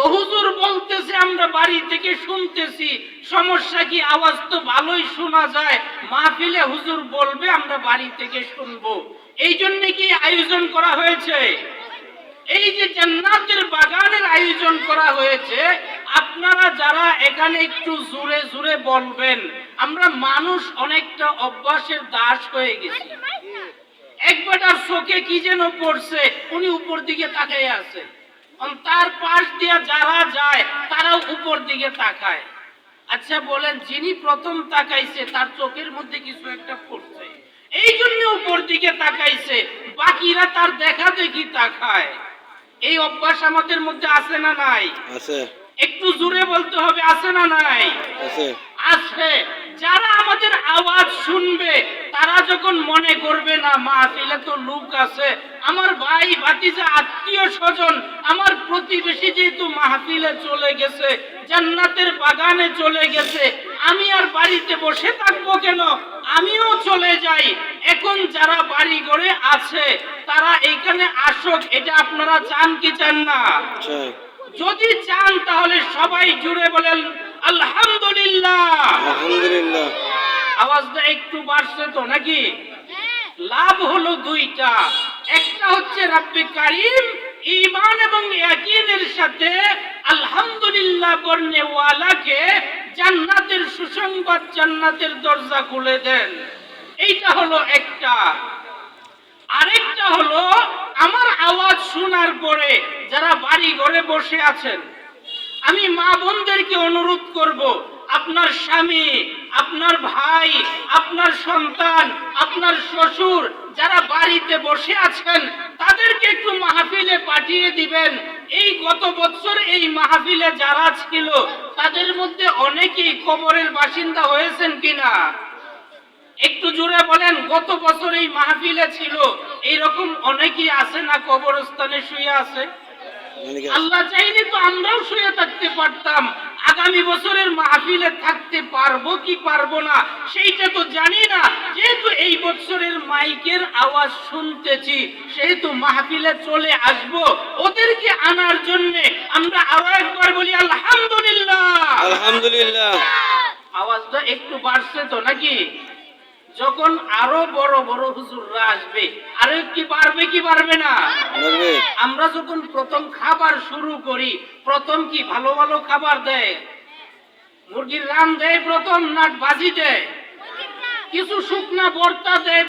তো হুজুর বলতেছে, আমরা বাড়ি থেকে শুনতেছি, সমস্যা কি? আওয়াজ তো ভালোই শোনা যায়। মাহফিলে হুজুর বলবে, আমরা বাড়ি থেকে শুনব। এই জন্য কি আয়োজন করা হয়েছে? এই যে জান্নাতের বাগানের আয়োজন করা হয়েছে, আপনারা যারা এখানে একটু জোরে জোরে বলবেন, আমরা মানুষ অনেকটা অভ্যাসের দাস হয়ে গেছি। একবারটার চোখে কি যেন পড়ছে, উনি উপর দিকে তাকাই আছে। তার পাশ দিয়ে যারা যায় তারাও উপর দিকে তাকায়। আচ্ছা বলেন যিনি প্রথম তাকাইছে তার চোখের মধ্যে কিছু একটা পড়ছে এই জন্য উপর দিকে তাকাইছে বাকিরা তার দেখা দেখি তাকায়। এই অভ্যাস আমাদের মধ্যে আছে না নাই? আছে। একটু জোরে বলতে হবে আছে না নাই? আছে। আছে। যারা আমাদের আওয়াজ শুনবে তারা যখন মনে করবে না মাহফিলে তো লোক আছে আমার ভাই ভাতিজা আত্মীয় স্বজন আমার প্রতিবেশী যেহেতু মাহফিলে চলে গেছে জান্নাতের বাগানে চলে গেছে আমি আর বাড়িতে বসে থাকব কেন? আমিও চলে যাই। এখন যারা বাড়ি ঘরে আছে তারা এইখানে আসুক এটা আপনারা চান কি চান না? যদি চান তাহলে সবাই জুড়ে বলেন আলহামদুলিল্লাহ। আলহামদুলিল্লাহ। আওয়াজটা একটু বাড়ছে তো নাকি? লাভ হলো দুইটা। একটা হচ্ছে রাব্বে কারিম ঈমান এবং ইয়াকিনের সাথে আলহামদুলিল্লাহ বর্ণেওয়ালাকে জান্নাতের সুসংবাদ জান্নাতের দরজা খুলে দেন। এইটা হলো একটা। আরেকটা হলো আমার আওয়াজ শোনার পরে যারা বাড়ি ঘরে বসে আছেন আমি মা বোনদেরকে অনুরোধ করব আপনার স্বামী আপনার ভাই আপনার সন্তান আপনার শ্বশুর যারা বাড়িতে বসে আছেন তাদেরকে একটু মাহফিলে পাঠিয়ে দিবেন। এই গত বছর এই মাহফিলে যারা ছিল তাদের মধ্যে অনেকেই কবরের বাসিন্দা হয়েছেন কিনা? একটু জুড়ে বলেন গত বছর এই মাহফিলে ছিল এইরকম অনেকেই আছে না কবরস্থানে শুয়ে আছে? আল্লাহ চাইলে তো পারতাম আগামী বছরের মাহফিলে থাকতে পারব কি পারব না সেইটা তো জানি না। যেহেতু এই বছরের মাইকের আওয়াজ শুনতেছি সেহেতু মাহফিলে চলে আসব ওদেরকে আনার জন্য আমরা আরও একবার বলি আলহামদুলিল্লাহ। আলহামদুলিল্লাহ। আওয়াজটা একটু বাড়ছে তো নাকি? যখন আরও বড় বড় হুজুররা আসবে আরও কি বাড়বে কি বাড়বে না? আমরা যখন প্রথম খাবার শুরু করি প্রথম কি ভালো ভালো খাবার দেয়? মুরগির রান দেয় প্রথম নাট বাজি দেয়। কিছু শুকনা বর্তা দেয়